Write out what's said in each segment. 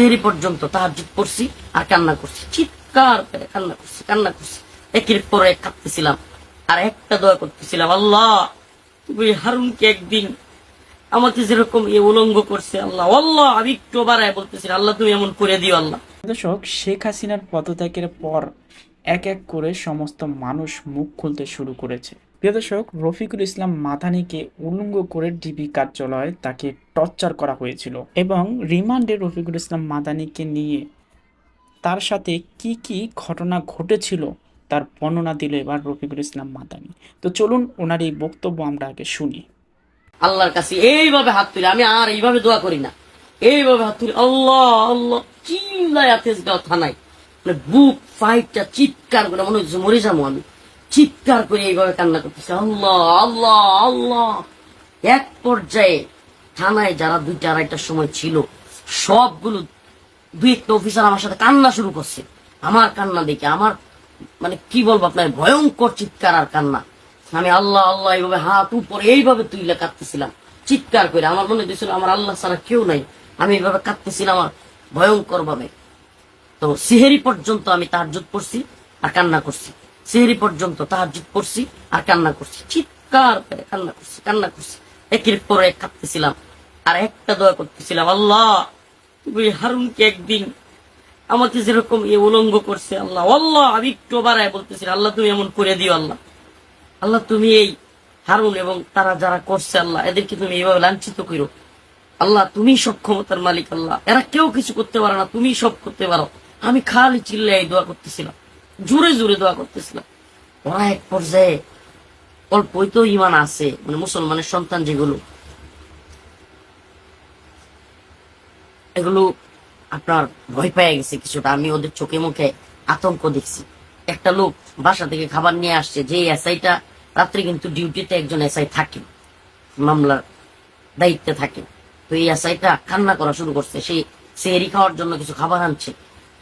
সেহরি পর্যন্ত তাহাজুদ পড়ছি আর কান্না করছি। চিৎকার করে কান্না করছি কান্না করছি। একের পর এক কাঁদতেছিলাম আর একটা দোয়া করতেছিলাম, আল্লাহ, তুমি হারুনকে একদিন আমাকে যেরকম এ উলঙ্গ করছে, আল্লাহ আল্লাহ, আমি একটু বাড়ায় বলতেছি, আল্লাহ, তুমি এমন করে দিও, আল্লাহ। দর্শক, শেখ হাসিনার পদত্যাগের পর এক এক করে সমস্ত মানুষ মুখ খুলতে শুরু করেছে। প্রিয় দর্শক, রফিকুল ইসলাম মাদানিকে উলঙ্গ করে ডিবি কার্যালয়ে তাকে টর্চার করা হয়েছিল এবং রিমান্ডে রফিকুল ইসলাম মাদানিকে নিয়ে তার সাথে কি কি ঘটনা ঘটেছিল তার বর্ণনা দিল এবার রফিকুল ইসলাম মাদানি। তো চলুন ওনার এই বক্তব্য আমরা আগে শুনি। আল্লাহর কাছে এইভাবে হাত তুলে, আমি আর এইভাবে দোয়া করি না। এইভাবে হাত তুলে, আল্লাহ আল্লাহ চিল্লায় থানায়। মানে বুক ফাইটটা চিৎকার করে মনে হচ্ছে মরে যাব আমি। চিৎকার করে এইভাবে কান্না করতেছে। আল্লাহ আল্লাহ আল্লাহ। এক পর্যায়ে থানায় যারা দুইটা আড়াইটার সময় ছিল, সবগুলো দুই একটা অফিসার আমার সাথে কান্না শুরু করছে। আমার কান্না দেখে আমার মানে কি বলব আপনার, ভয়ঙ্কর চিৎকার আর কান্না। আমি আল্লাহ আল্লাহ এইভাবে হাত উপরে এইভাবে তুইলে কাঁদতেছিলাম। চিৎকার করে আমার মনে হয়েছিল আমার আল্লাহ ছাড়া কেউ নাই। আমি এইভাবে কাঁদতেছিলাম আমার ভয়ঙ্কর ভাবে তো সিহেরি পর্যন্ত আমি তার তাহাজুদ পড়ছি আর কান্না করছি। সিহেরি পর্যন্ত তাহাজুদ পড়ছি আর কান্না করছি। চিৎকার করে কান্না করছি কান্না করছি। একের পর এক কাঁদতেছিলাম আর একটা দোয়া করতেছিলাম, আল্লাহ, তুমি হারুনকে একদিন আমাকে যেরকম এ উলঙ্গ করছে, আল্লাহ আল্লাহ, আমি একটু বাড়ায় বলতেছি, আল্লাহ, তুমি এমন করে দিও, আল্লাহ। আল্লাহ, তুমি এই হারুন এবং তারা যারা করছে, আল্লাহ, এদেরকে তুমি এইভাবে লাঞ্ছিত করো। আল্লাহ, তুমি সব ক্ষমতার মালিক, আল্লাহ। এরা কেউ কিছু করতে পারে না, তুমি সব করতে পারো। আমি খালি চিল্লে এই দোয়া করতেছিলাম। জোরে জোরে দোয়া করতেছিলাম ওরা এক পর্যায়ে অল্পই তো ইমান আছে মানে মুসলমানের সন্তান যেগুলো। এগুলো আপনার ভয় পেয়ে গেছে কিছুটা। আমি ওদের চোখে মুখে আতঙ্ক দেখছি। একটা লোক বাসা থেকে খাবার নিয়ে আসছে যে এসআইটা রাত্রে কিন্তু ডিউটিতে একজন এসআই থাকে, মামলার দায়িত্বে থাকে। তো এই এসআইটা কান্না করা শুরু করছে। সে সেহেরি খাওয়ার জন্য কিছু খাবার আনছে।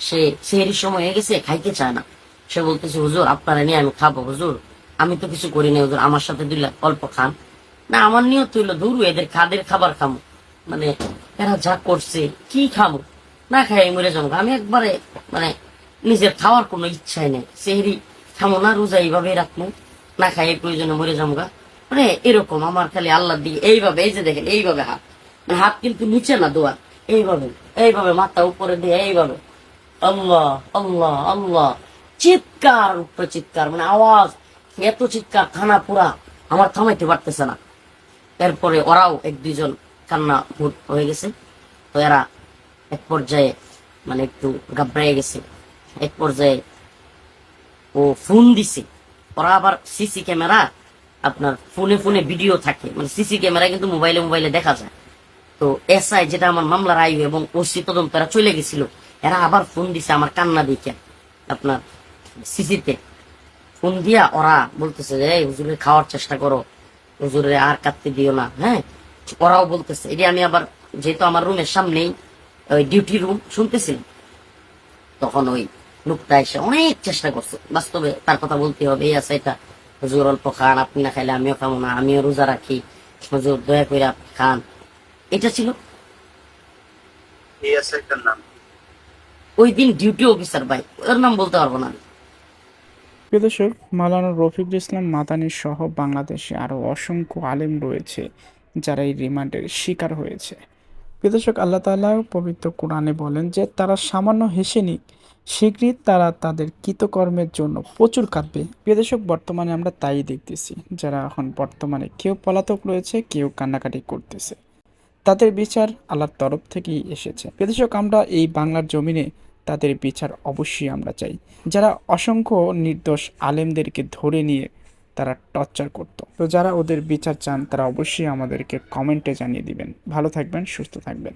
সে সেহেরির সময় হয়ে গেছে, খাইতে চায় না। সে বলতেছে, হুজুর, আপনারা নিয়ে আমি খাব, হুজুর। আমি তো কিছু করি না হুজুর, আমার সাথে দিলে অল্প খান। না, আমার নিয়ত হইল, ধরু, এদের খাদের খাবার খামো। মানে এরা যা করছে, কি খাব না খাই মরে যাব আমি একবারে মানে নিজের খাওয়ার কোনো ইচ্ছাই নেই। সেহরি খামো না, রোজা এইভাবে রাখব না খাই প্রয়োজনে মরে যাব। মানে এরকম আমার খালি আল্লাহ দিকে, এইভাবে, এই যে দেখেন, এইভাবে হাত। মানে হাত কিন্তু নিচে না দোয়া এইভাবে এইভাবে, মাথা উপরে দিয়ে এইভাবে। আল্লাহ আল্লাহ আল্লাহ। চিৎকার উপরে চিৎকার মানে আওয়াজ, এত চিৎকার, থানা পুরা, আমার থামাইতে পারতেছে না। এরপরে ওরাও এক দুইজন কান্না ভূত হয়ে গেছে। তো এরা এক পর্যায়ে মানে একটু গাবড়ায় গেছে। এক পর্যায়ে ও ফোন দিছে। ওরা আবার সিসি ক্যামেরা, আপনার ফোনে ফোনে ভিডিও থাকে। মানে সিসি ক্যামেরা কিন্তু মোবাইলে মোবাইলে দেখা যায়। তো এসআই, যেটা আমার মামলার আয়ু এবং ওসি তদন্ত, এরা চলে গেছিল। এরা আবার ফোন দিছে আমার কান্না দেখে। আপনার সিসিতে ফোন দিয়া ওরা বলতেছে যে "এই হুজুরের খাওয়ার চেষ্টা করো। হুজুরে আর কাটতে দিও না। হ্যাঁ? ওরাও বলতেছে এটি আমি আবার যেহেতু আমার রুমের সামনেই ওই ডিউটি রুম শুনতেছিলাম তখন ওই লোকটা এসে অনেক চেষ্টা করছে। বাস্তবে তার কথা বলতে হবে এই আছে এটা। হুজুর অল্প খান আপনি না খাইলে আমিও খাব না আমিও রোজা রাখি। হুজুর দয়া করে আপনি খান। এটা ছিল? ওই দিন ডিউটি অফিসার ভাই ওর নাম বলতে পারব না আমি। প্রিয় দর্শক মালানা রফিকুল ইসলাম মাদানী সহ বাংলাদেশে আরও অসংখ্য আলেম রয়েছে যারা এই রিমান্ডের শিকার হয়েছে। প্রিয় দর্শক, আল্লাহ তাআলা পবিত্র কোরআনে বলেন যে, তারা সামান্য হেসে নিক, শীঘ্রই তারা তাদের কৃতকর্মের জন্য প্রচুর কাঁদবে। প্রিয় দর্শক, বর্তমানে আমরা তাই দেখতেছি, যারা এখন বর্তমানে কেউ পলাতক রয়েছে, কেউ কান্নাকাটি করতেছে। তাদের বিচার আল্লাহর তরফ থেকেই এসেছে। প্রিয় দর্শক, আমরা এই বাংলার জমিনে তাদের বিচার অবশ্যই আমরা চাই। যারা অসংখ্য নির্দোষ আলেমদেরকে ধরে নিয়ে তারা টর্চার করতো। তো যারা ওদের বিচার চান, তারা অবশ্যই আমাদেরকে কমেন্টে জানিয়ে দিবেন। ভালো থাকবেন, সুস্থ থাকবেন।